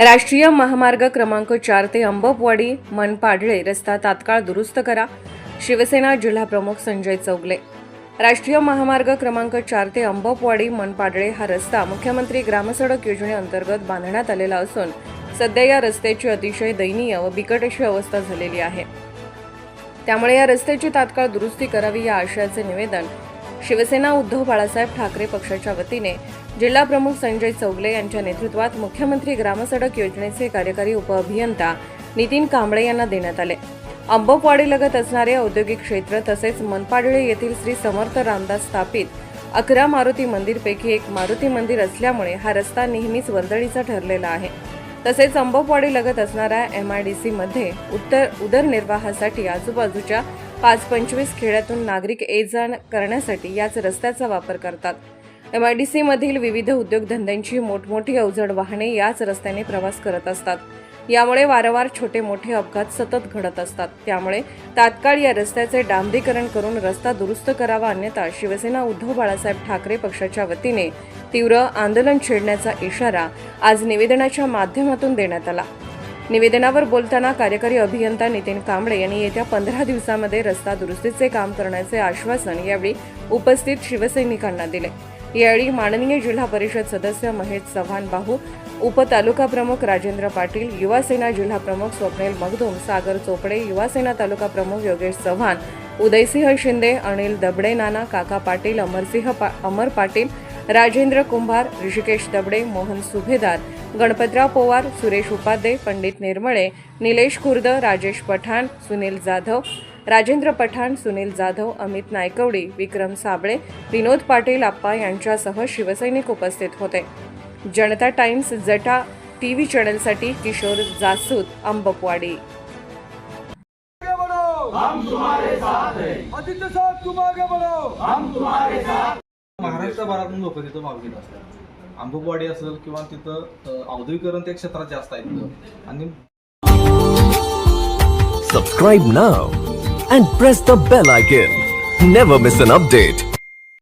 राष्ट्रीय महामार्ग क्रमांक चार ते अंबपवाडी मनपाडळे रस्ता तात्काळ दुरुस्त करा. शिवसेना जिल्हाप्रमुख संजय चौगले. राष्ट्रीय महामार्ग क्रमांक चार ते अंबपवाडी मनपाडळे हा रस्ता मुख्यमंत्री ग्रामसडक योजनेअंतर्गत बांधण्यात आलेला असून सध्या या रस्त्याची अतिशय दयनीय व बिकट अशी अवस्था झालेली आहे. त्यामुळे या रस्त्याची तात्काळ दुरुस्ती करावी या आशयाचे निवेदन शिवसेना उद्धव बाळासाहेब ठाकरे पक्षाच्या वतीने जिल्हाप्रमुख संजय चौगले यांच्या नेतृत्वात मुख्यमंत्री ग्रामसडक योजनेचे कार्यकारी उपअभियंता नितीन कांबळे यांना देण्यात आले. अंबपवाडीलगत असणारे औद्योगिक क्षेत्र तसेच मनपाडळे येथील श्री समर्थ रामदास स्थापित अकरा मारुती मंदिरपैकी एक मारुती मंदिर असल्यामुळे हा रस्ता नेहमीच वर्दळीचा ठरलेला आहे. तसेच अंबपवाडी लगत असणाऱ्या एम आय डी सी मध्ये उत्तर उदरनिर्वाहासाठी आजूबाजूच्या पाच पंचवीस खेड्यातून नागरिक ये जा करण्यासाठी याच रस्त्याचा वापर करतात. एम आय डी सीमधील विविध उद्योगधंद्यांची मोठमोठी अवजड वाहने याच रस्त्याने प्रवास करत असतात. यामुळे वारंवार छोटे मोठे अपघात सतत घडत असतात. त्यामुळे तात्काळ या रस्त्याचे डांबरीकरण करून रस्ता दुरुस्त करावा अन्यथा शिवसेना उद्धव बाळासाहेब ठाकरे पक्षाच्या वतीने तीव्र आंदोलन छेडण्याचा इशारा आज निवेदनाच्या माध्यमातून देण्यात आला. निवेदनावर बोलताना कार्यकारी अभियंता नितीन कांबळे यांनी येत्या पंधरा दिवसामध्ये रस्ता दुरुस्तीचे काम करण्याचे आश्वासन यावेळी उपस्थित शिवसैनिकांना दिले. यावेळी माननीय जिल्हा परिषद सदस्य महेश चव्हाण बाहू उपतालुका प्रमुख राजेंद्र पाटील युवा सेना जिल्हा प्रमुख स्वप्नील मगदूम सागर चोपडे युवा सेना तालुका प्रमुख योगेश चव्हाण उदयसिंह शिंदे अनिल दबडे नाना काका पाटील अमरसिंह पा अमर पाटील राजेंद्र कुंभार ऋषिकेश दबडे मोहन सुभेदार गणपतराव पवार सुरेश उपाध्ये पंडित निर्मळे निलेश खुर्द राजेश पठाण सुनील जाधव राजेंद्र पठाण सुनील जाधव अमित नायकवडी विक्रम साबळे विनोद पाटील आप्पा यांच्यासह शिवसैनिक उपस्थित होते. जनता टाइम्स जटा टीव्ही चॅनलसाठी किशोर जासूद अंबपवाडी हैं बढ़ो. महाराष्ट्रभरातून लोक तिथं भाग घेत असतात. अंबुबवाडी असेल किंवा तिथं औद्योगिकरण त्या क्षेत्रात जास्त आहे आणि सबस्क्राईब ना and press the bell icon never miss an update